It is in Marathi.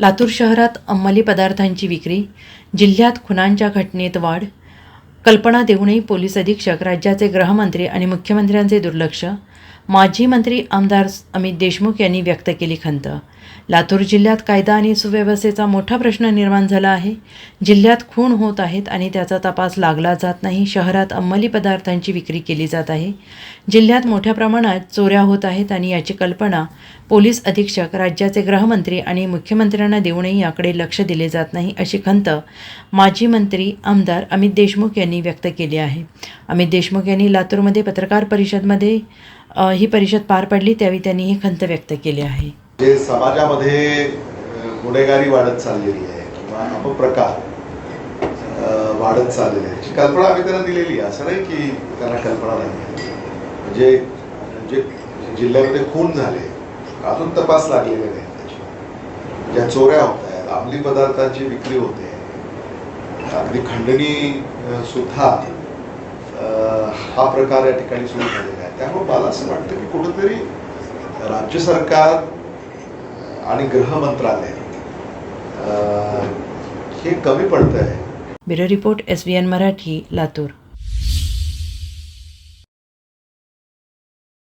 लातूर शहरात अंमली पदार्थांची विक्री जिल्ह्यात खुनांच्या घटनेत वाढ कल्पना देऊनही पोलीस अधीक्षक राज्याचे गृहमंत्री आणि मुख्यमंत्र्यांचे दुर्लक्ष माजी मंत्री आमदार अमित देशमुख यांनी व्यक्त केली खंत. लातूर जिल्ह्यात कायदा आणि सुव्यवस्थेचा मोठा प्रश्न निर्माण झाला आहे. जिल्ह्यात खून होत आहेत आणि त्याचा तपास लागला जात नाही. शहरात अंमली पदार्थांची विक्री केली जात आहे. जिल्ह्यात मोठ्या प्रमाणात चोऱ्या होत आहेत आणि याची कल्पना पोलीस अधीक्षक राज्याचे गृहमंत्री आणि मुख्यमंत्र्यांना देऊनही याकडे लक्ष दिले जात नाही अशी खंत माजी मंत्री आमदार अमित देशमुख यांनी व्यक्त केली आहे. अमित देशमुख यांनी लातूरमध्ये पत्रकार परिषदमध्ये ही परिषद पार पडली त्यावेळी त्यांनी ही खंत व्यक्त केली आहे. जे समाजामध्ये गुन्हेगारी वाढत चाललेली आहे किंवा अपप्रकार वाढत चाललेले आहे कल्पना आम्ही त्यांना दिलेली आहे असं नाही की त्यांना कल्पना नाही म्हणजे जे जिल्ह्यामध्ये खून झाले अजून तपास लागलेले नाही त्याची. ज्या चोऱ्या होत आहेत अंमली पदार्थांची विक्री होते अगदी खंडणी सुद्धा हा प्रकार या ठिकाणी सुरू झालेला आहे. त्यामुळे मला असं वाटतं की कुठंतरी राज्य सरकार आणि गृह मंत्रालय हे कमी पडतं आहे bureau report S B N Marathi, Latur.